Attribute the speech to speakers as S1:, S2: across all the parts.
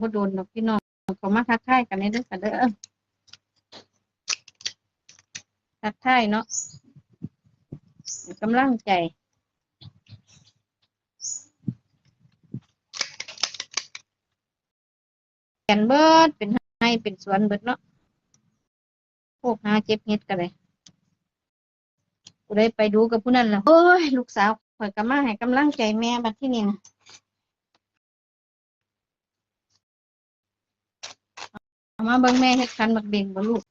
S1: บ่โดนดอกพี่น้องเขามาทักทายกันในเด้อค่ะเด้อทักทายเนาะกำลังใจแกนเบิดเป็นให้เป็นสวนเบิดเนาะพวกหาเจ็บเฮ็ดกันเลยกูได้ไปดูกับผู้นั้นแล้วโอ้ย ลูกสาวข่อยก็มาให้กำลังใจแม่บัดที่นี่นะ เอามาเบิ่งแม่เฮ็ดคันบักเบ่งบ่ลูก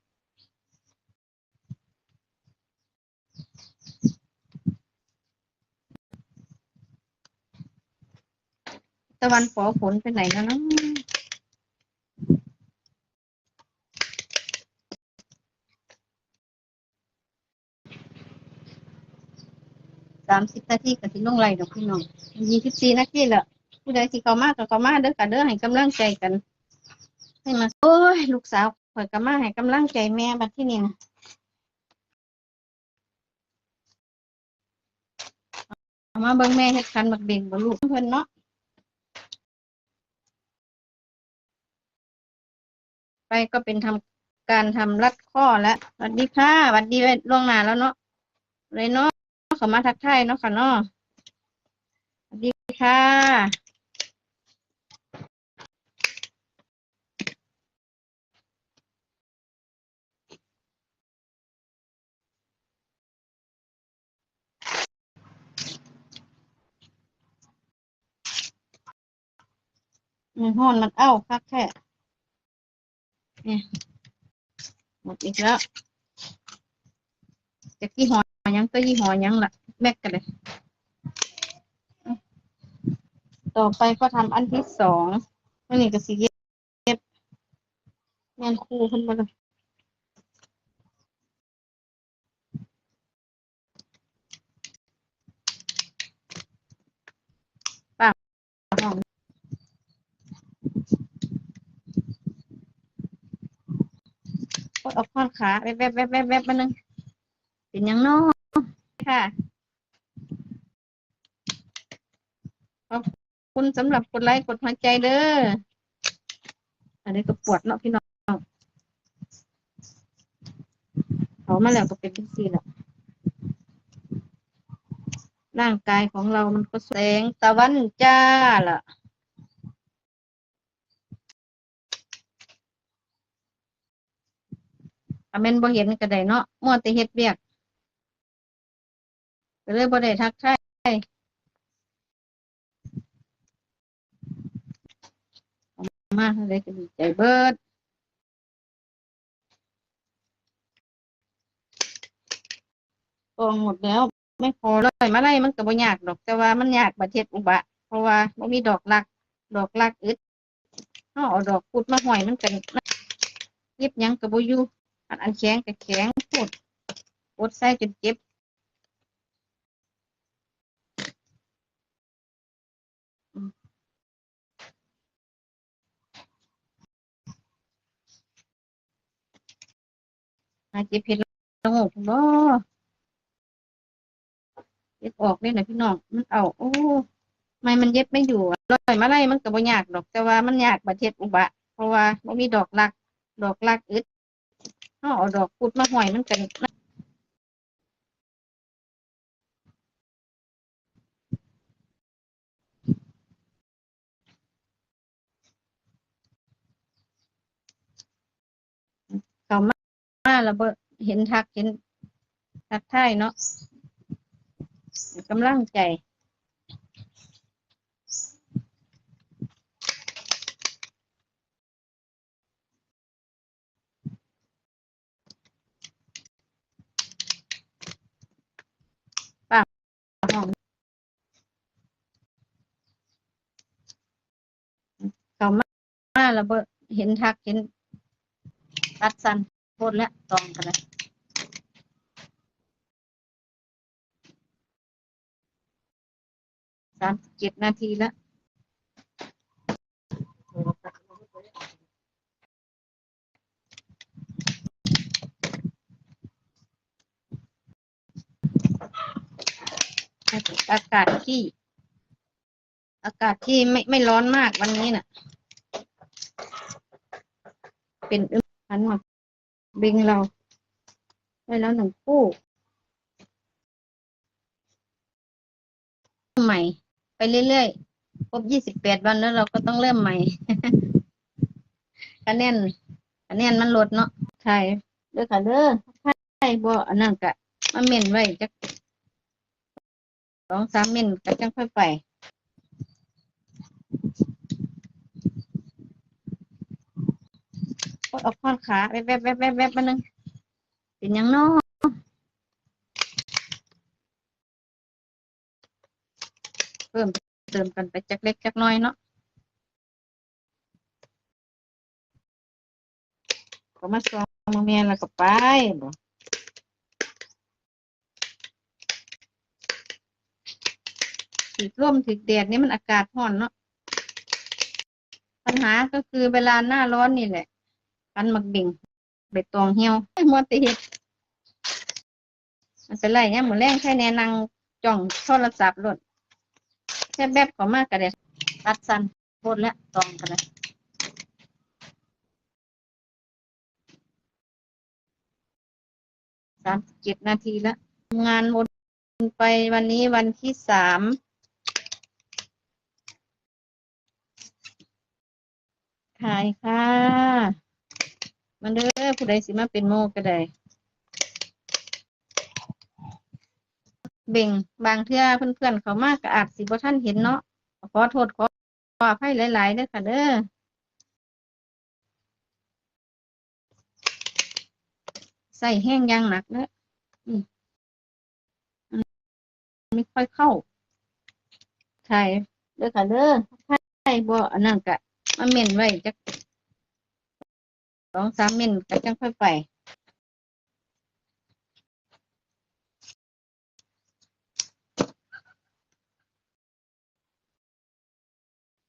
S1: ตะวันฝอฝนไปไหนแล้วนะสามสิบนาทีก็สิลงไล่ดอกพี่น้องยี่สิบสี่นาทีละผู้ใดที่เขามาก็เขามาเด้อค่ะเด้อให้กำลังใจกัน ให้มาโอ้ย ลูกสาวข่อยก็มาให้กำลังใจแม่บัดที่นี่นะเอามาเบิ่งแม่เฮ็ดคันบักเบ่งบ่ลูกเพิ่นเนาะไปก็เป็นทำการทำรัดข้อแล้วสวัสดีค่ะสวัสดีไว้ล่วงหน้าแล้วเนาะเลยเนาะเขามาทักทายเนาะค่ะเนาะสวัสดีค่ะ มันห้อนมันเอ้าคักแค่เนี่ยหมดอีกแล้วจะกี่หอยังก็ยี่หอยังละแบกกันเลย ต่อไปก็ทำอันที่สองอันนี้ก็สีเย็บแมนคูขึ้นมาเลยป้าห้องก ดออกข้อนขาแวบแวบแวบแวบแวบมานึงเป็นยังน้อค่ะขอบคุณสำหรับกดไลค์กดหัวใจเด้ออันนี้ก็ปวดเนาะพี่น้องเขามาแล้วก็เป็นที่สี่แล้วร่างกายของเรามันก็แสงตะวันจ้าล่ะ อเมนบ่เห็นก็ได้เนาะมัวแต่เฮ็ดเวียกก็เลยบ่ได้ทักทายมาเลยก็ดีใจเบิดกองหมดแล้ว ไม่พอเลยมาไล่มันก็บ่ยากดอก แต่ว่ามันยากประเทศอุบะ เพราะว่าบ่มีดอกลัก ดอกลักอึดเฮาเอาดอกพุดมาห้อยมันกันเย็บยังก็บ่อยู่ อันอันแข็งก็แข็งพูดปวดใส่จนเจ็บหาเจ็บเห็ดล้วงกบ่เย็บออกนี่นะพี่น้อง มันเอา โอ้ไม่มันเย็บไม่อยู่อะร้อยมาไล่มันก็บ่ยากดอก แต่ว่ามันยากประเทศอุบะ เพราะว่าบ่มีดอกลัก ดอกลักอึด เฮาเอาดอกพุดมาห้อยมันกันเขามามาแล้วบ่เห็นทักเห็นทักทายเนาะกำลังใจ ห้องเขามามา แล้วบ่เห็นทักเห็นตัดสันโพดแล้วตองกันเลยสามเจ็ดนาทีแล้วอากาศที่ อากาศที่ไม่ไม่ร้อนมากวันนี้น่ะ เป็นอึมพันหมดเบงเรา ได้แล้วหนึ่งคู่ใหม่ ไปเรื่อยๆ ครบยี่สิบแปดวันแล้วเราก็ต้องเริ่มใหม่คะแนนคะแนนมันลดเนาะใช่เด้อค่ะเด้อใช่บ่อันนั้นกะมาเม่นไว้จักสองสามเม่นก็จังค่อยไป กดออกข้อนขาแวบแวบแวบแวบแวบมานึงเป็นยังนาะเพิ่มเติมกันไปจักเล็กจักน้อยเนาะก็มาซองมาเมียแล้วก็ไปบ่ถือร่มถือแดดนี่มันอากาศร้อนเนาะปัญหาก็คือเวลาหน้าร้อนนี่แหละันมักบิ่งใบตองเหี่ยวมัวแติเฮ็ดมันเป็นไรเนี่ยหมูแรงแค่แนนังจ้องโทรศัพท์รถแค่แบบก็มากกระเด็ดตัดสันโคตรแล้วตองกันเลยสามสิบเจ็ดนาทีแล้วงานวนไปวันนี้วันที่สามขายค่ะ มันเด้อผู้ใดสิมาเป็นโมก็ได้เบ่งบางเทื่อเพื่อนๆเขามากก็อาจสิบ่ท่านเห็นเนาะขอโทษขอขออภัยหลายๆเด้อค่ะเด้อใส่แห้งยางหนักเด้ออืมมันไม่ค่อยเข้าใช่เด้อค่ะเด้อใช่บ่อันนั้นก็มาเม่นไว้จัก สองสามเมนก็จังค่อยไป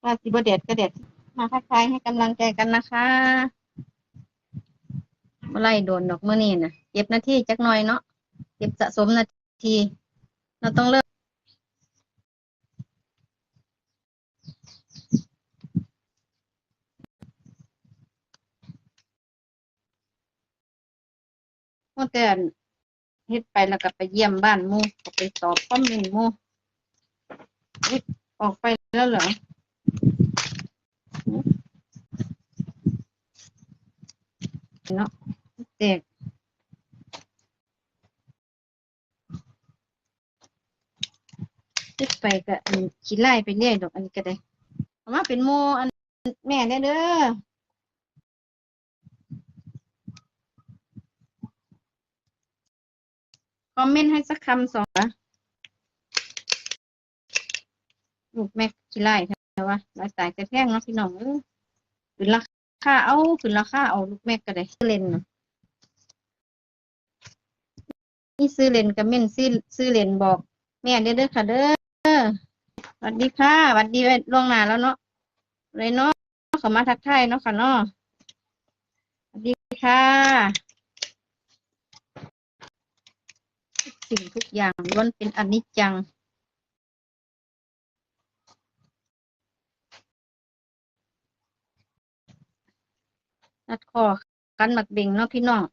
S1: ถ้าสิบเด็ดก็เด็ดมาทักทายให้กำลังใจกันนะคะเมื่อไรโดนดอกเมื่อนี้นะเก็บนาทีจักหน่อยเนาะเก็บสะสมนาที เราต้องเริ่ม เมื่แต่เฮ็ดไปแล้วก็ไปเยี่ยมบ้านมูก็ไปตอบคอมเมนต์มูอออกไปแล้วเหรอเนาะแตกเฮ็ดไปก็อันขี้ไล่ไปเรื่อยดอกอันนี้ก็ได้เอามาเป็นโมอันแม่เนี่ยเด้อ คอมเมนต์ให้สักคำสองนะลูกแม่ขี้ไล่ใช่ไหมรายสายจะแพงเนาะพี่น้องเออขึ้นราคาเอาขึ้นราคาเอาลูกแม่ก็ได้เล่นนะนี่ซื้อเลนกับเม่นซื้อซื้อเลนบอก แม่เด้อเด้อค่ะเด้อสวัสดีค่ะสวัสดีไว้ล่วงหน้าแล้วเนาะเลยเนาะเขามาทักทายเนาะค่ะเนาะสวัสดีค่ะทุก สิ่งทุกอย่างล้วนเป็นอนิจจัง นัดคอกันหมักเบ่งเนาะพี่น้อง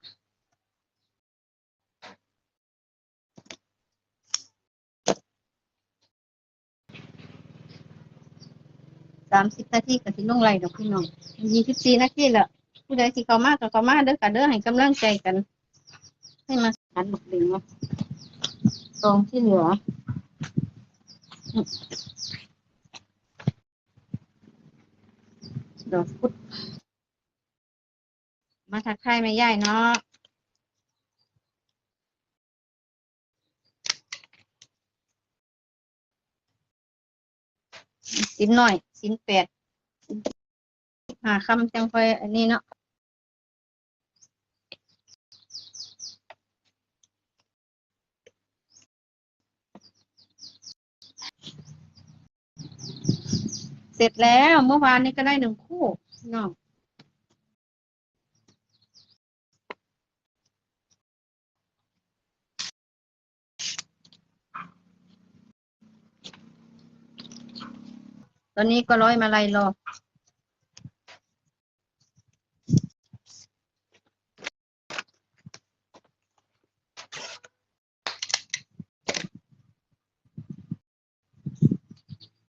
S1: สามสิบนาทีก็สิลงไล่ดอกพี่น้องยี่สิบสี่นาทีละผู้ใดสิเข้ามาก็เข้ามาเด้อค่ะเด้อให้กำลังใจกัน ให้มาหันหมกเบ่งเนาะ ตรงที่เหลือ ดอกพุดมาทักทายแม่ย่ายเนาะสินหน่อย สินแปดหาคำจังค่อยอันนี้เนาะ เสร็จแล้วเมื่อวานนี้ก็ได้หนึ่งคู่น้องตอนนี้ก็ร้อยมาลายรอ